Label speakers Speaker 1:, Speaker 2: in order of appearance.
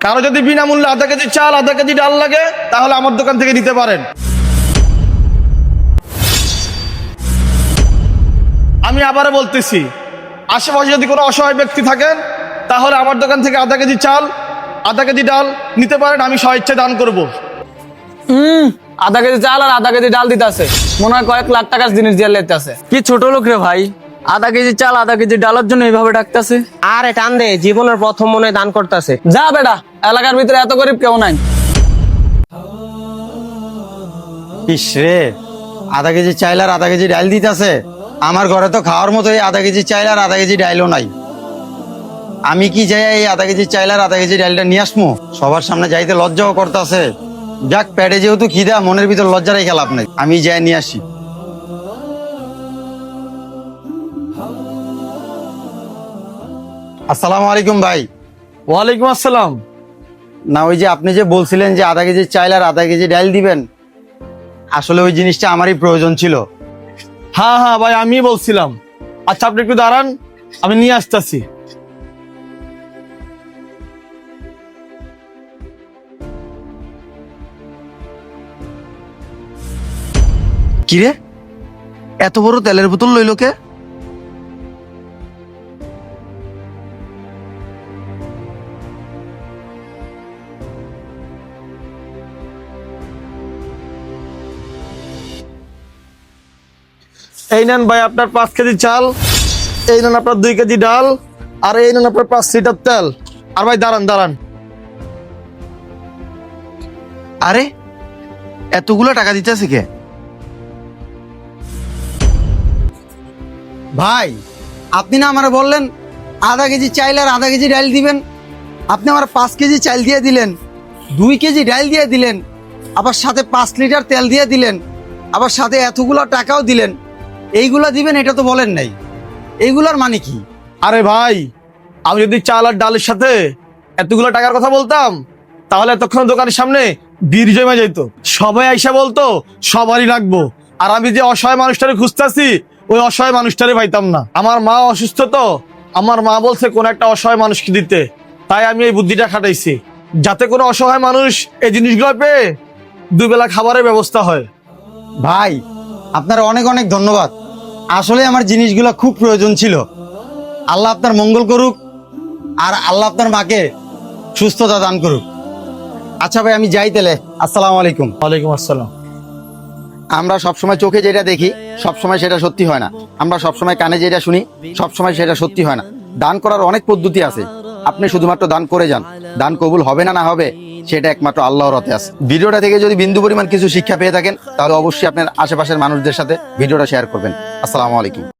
Speaker 1: কারও যদি বিনামূল্যে আধা কেজি চাল আধা কেজি ডাল লাগে তাহলে আমার দোকান থেকে নিতে পারেন। আমি আবারও বলতেছি আশেপাশে যদি কোনো অসহায় ব্যক্তি থাকেন তাহলে আমার দোকান থেকে আধা কেজি চাল আধা কেজি ডাল নিতে পারেন আমি স্বেচ্ছায় দান করব।
Speaker 2: হুম আধা কেজি চাল আর আধা কেজি ডাল দিতেছে মনে হয় কয়েক লাখ টাকার জিনিস দিয়ে লেতেছে কি ছোট লোক রে ভাই? আধা কেজি চাল আধা কেজি ডালের জন্য এইভাবে ডাকতেছে।
Speaker 3: আরে টান দে জীবনের প্রথম মনে দান করতেছে।
Speaker 2: যা বেটা এলাকার ভিতরে এত গরিব কেউ নাই।
Speaker 4: ইস রে আধা কেজি চাইল আর আধা কেজি ডাইল দিতেছে। আমার ঘরে তো খাওয়ার মতো এই আধা কেজি চাইল আর আধা কেজি ডাইলও নাই। আমি কি যাই এই আধা কেজি চাইল আর আধা কেজি ডাইলটা নিয়ে আসমু? সবার সামনে যাইতে লজ্জাও করতেছে। যাক পেটে যেহেতু খিদা মনের ভিতর লজ্জা রেখে লাভ নাই। আমি যাই নিয়ে আসি। আসসালামু আলাইকুম ভাই।
Speaker 1: ওয়ালাইকুম আসসালাম।
Speaker 4: না ওই যে আপনি যে বলছিলেন যে আধা কেজি চাইল আর আধা কেজি ডাইল দিবেন আসলে ওই জিনিসটা আমারই প্রয়োজন ছিল।
Speaker 1: হ্যাঁ হ্যাঁ ভাই আমি বলছিলাম। আচ্ছা আপনি একটু দাঁড়ান আমি নিয়ে আসতেছি।
Speaker 4: কিরে? এত বড় তেলের বোতল লইল কে?
Speaker 1: এই নেন ভাই আপনার পাঁচ কেজি চাল, এই নেন আপনার দুই কেজি ডাল, আর এই নেন আপনার পাঁচ লিটার তেল। আর ভাই দাঁড়ান দাঁড়ান।
Speaker 4: আরে, এতগুলো টাকা দিতেছে কে? ভাই, আপনি না আমার বললেন আধা কেজি চাইল আর আধা কেজি ডাল দিবেন। আপনি আমার পাঁচ কেজি চাল দিয়ে দিলেন, দুই কেজি ডাল দিয়ে দিলেন, আবার সাথে পাঁচ লিটার তেল দিয়ে দিলেন, আবার সাথে এতগুলো টাকাও দিলেন। এইগুলা দিবেন এটা তো বলেন নাই। এইগুলার মানে কি?
Speaker 1: আরে ভাই আমি যদি চাল আর ডালের সাথে এতগুলো টাকার কথা বলতাম তাহলে এতক্ষণ দোকানের সামনে বীর জমে যেত সবাই আইসা বলতো সবারই লাগবো। আর আমি যে অসহায় মানুষটারে খুঁজতেছি ওই অসহায় মানুষটারে পাইতাম না। আমার মা অসুস্থ তো আমার মা বলছে কোন একটা অসহায় মানুষকে দিতে। তাই আমি এই বুদ্ধিটা খাটাইছি যাতে কোনো অসহায় মানুষ এই জিনিসগুলো পেয়ে দুবেলা খাবারের ব্যবস্থা হয়।
Speaker 4: ভাই আপনার অনেক অনেক ধন্যবাদ। আসলে আমার জিনিসগুলো খুব প্রয়োজন ছিল। আল্লাহ আপনার মঙ্গল করুক আর আল্লাহ আপনার মাকে সুস্থতা দান করুক। আচ্ছা ভাই আমি যাই তাহলে। আসসালামু আলাইকুম।
Speaker 1: ওয়ালাইকুম আসসালাম।
Speaker 4: আমরা সবসময় চোখে যেটা দেখি সবসময় সেটা সত্যি হয় না। আমরা সবসময় কানে যেটা শুনি সবসময় সেটা সত্যি হয় না। দান করার অনেক পদ্ধতি আছে। আপনি শুধুমাত্র দান করে যান। দান কবুল হবে না না হবে? সেটা একমাত্র আল্লাহর রতে আছে। ভিডিওটা থেকে যদি বিন্দু পরিমাণ কিছু শিক্ষা পেয়ে থাকেন, তাহলে অবশ্যই আপনার আশেপাশের মানুষদের সাথে ভিডিওটা শেয়ার করবেন। আসসালামু আলাইকুম।